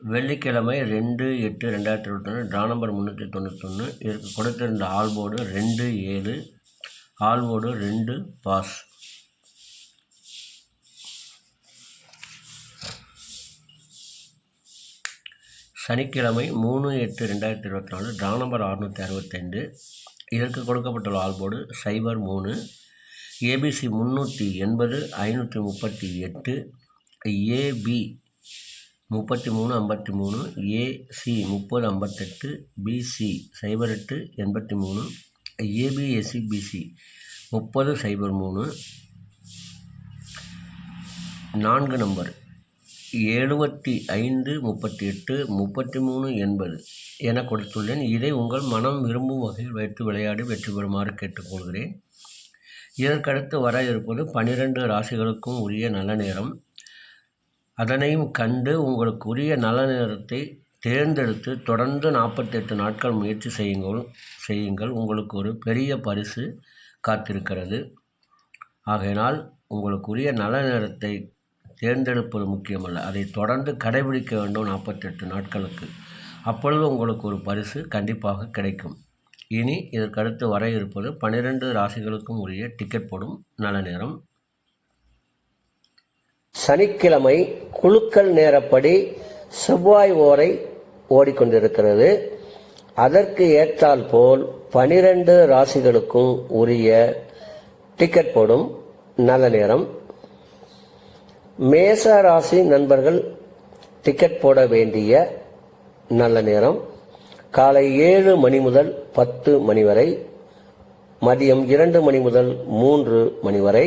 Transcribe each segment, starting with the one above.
வெள்ளிக்கிழமை ரெண்டு எட்டு ரெண்டாயிரத்தி இருபத்தொன்று ட்ரா நம்பர் முந்நூற்றி தொண்ணூத்தொன்று இதற்கு கொடுத்திருந்த ஆல்போர்டு ரெண்டு ஏழு ஆல்போர்டு ரெண்டு பாஸ். சனிக்கிழமை மூணு எட்டு ரெண்டாயிரத்தி இருபத்தி நாலு ட்ரா நம்பர் அறுநூற்றி அறுபத்தைந்து இதற்கு கொடுக்கப்பட்டுள்ள ஆல்போர்டு சைபர் மூணு ஏபிசி முந்நூற்றி எண்பது ஐநூற்றி முப்பத்தி எட்டு ஏபி முப்பத்தி மூணு ஐம்பத்தி மூணு ஏசி முப்பது ஐம்பத்தெட்டு பிசி சைபர் எட்டு எண்பத்தி மூணு ஏபிஎஸ்சி பிசி முப்பது சைபர் மூணு நான்கு நம்பர் எழுபத்தி ஐந்து முப்பத்தி எட்டு முப்பத்தி மூணு எண்பது என கொடுத்துள்ளேன். இதை உங்கள் மனம் விரும்பும் வகையில் வைத்து விளையாடி வெற்றி பெறுமாறு கேட்டுக்கொள்கிறேன். இதற்கடுத்து வர இருப்பது பனிரெண்டு ராசிகளுக்கும் உரிய நல்ல நேரம். அதனையும் கண்டு உங்களுக்குரிய நல்ல நேரத்தை தேர்ந்தெடுத்து தொடர்ந்து நாற்பத்தெட்டு நாட்கள் முயற்சி செய்யுங்கள் செய்யுங்கள். உங்களுக்கு ஒரு பெரிய பரிசு காத்திருக்கிறது. ஆகையினால் உங்களுக்குரிய நல்ல நேரத்தை தேர்ந்தெடுப்பது முக்கியமல்ல. அதை தொடர்ந்து கடைபிடிக்க வேண்டும் நாற்பத்தெட்டு நாட்களுக்கு. அப்பொழுது உங்களுக்கு ஒரு பரிசு கண்டிப்பாக கிடைக்கும். இனி இதற்கடுத்து வர இருப்பது பன்னிரெண்டு ராசிகளுக்கும் உரிய டிக்கெட் போடும் நல்ல நேரம் சனிக்கிழமை குழுக்கள் நேரப்படி செவ்வாய் ஓரை ஓடிக்கொண்டிருக்கிறது. அதற்கு ஏற்றால் போல் பனிரெண்டு ராசிகளுக்கும் உரிய டிக்கெட் போடும் நல்ல நேரம். மேச ராசி நண்பர்கள் டிக்கெட் போட வேண்டிய நல்ல நேரம். காலை ஏழு மணி முதல் பத்து மணி வரை மதியம் இரண்டு மணி முதல் மூன்று மணி வரை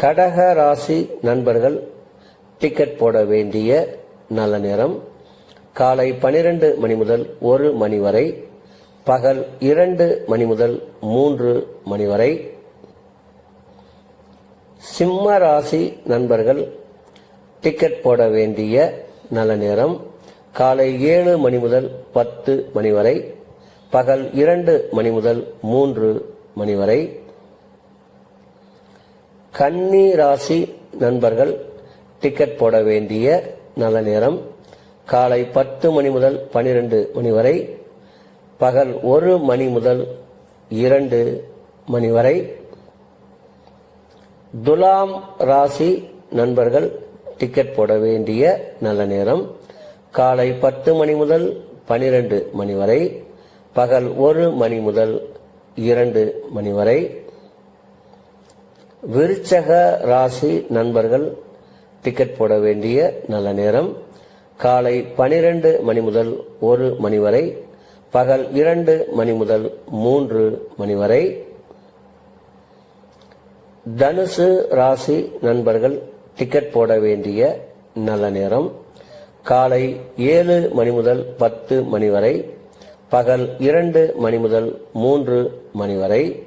கடக ராசி நண்பர்கள் டிக்கெட் போட வேண்டிய நல்ல நேரம். காலை பனிரெண்டு மணி முதல் ஒரு மணி வரை பகல் இரண்டு மணி முதல் மூன்று மணி வரை. சிம்ம ராசி நண்பர்கள் டிக்கெட் போட வேண்டிய நல்ல நேரம். காலை ஏழு மணி முதல் பத்து மணி வரை பகல் இரண்டு மணி முதல் மூன்று மணி வரை. கன்னி ராசி நண்பர்கள் டிக்கெட் போட வேண்டிய நல்ல நேரம். காலை பத்து மணி முதல் பனிரெண்டு மணி வரை பகல் ஒரு மணி முதல் இரண்டு மணி வரை. துலாம் ராசி நண்பர்கள் டிக்கெட் போட வேண்டிய நல்ல நேரம். காலை பத்து மணி முதல் பனிரெண்டு மணி வரை பகல் ஒரு மணி முதல் இரண்டு மணி வரை. விருச்சக ராசி நண்பர்கள் டிக்கெட் போட வேண்டிய நல்ல நேரம். காலை பனிரெண்டு மணி முதல் ஒரு மணி வரை பகல் இரண்டு மணி முதல் மூன்று மணி வரை. தனுசு ராசி நண்பர்கள் டிக்கெட் போட வேண்டிய நல்ல நேரம். காலை ஏழு மணி முதல் பத்து மணி வரை பகல் இரண்டு மணி முதல் மூன்று மணி வரை.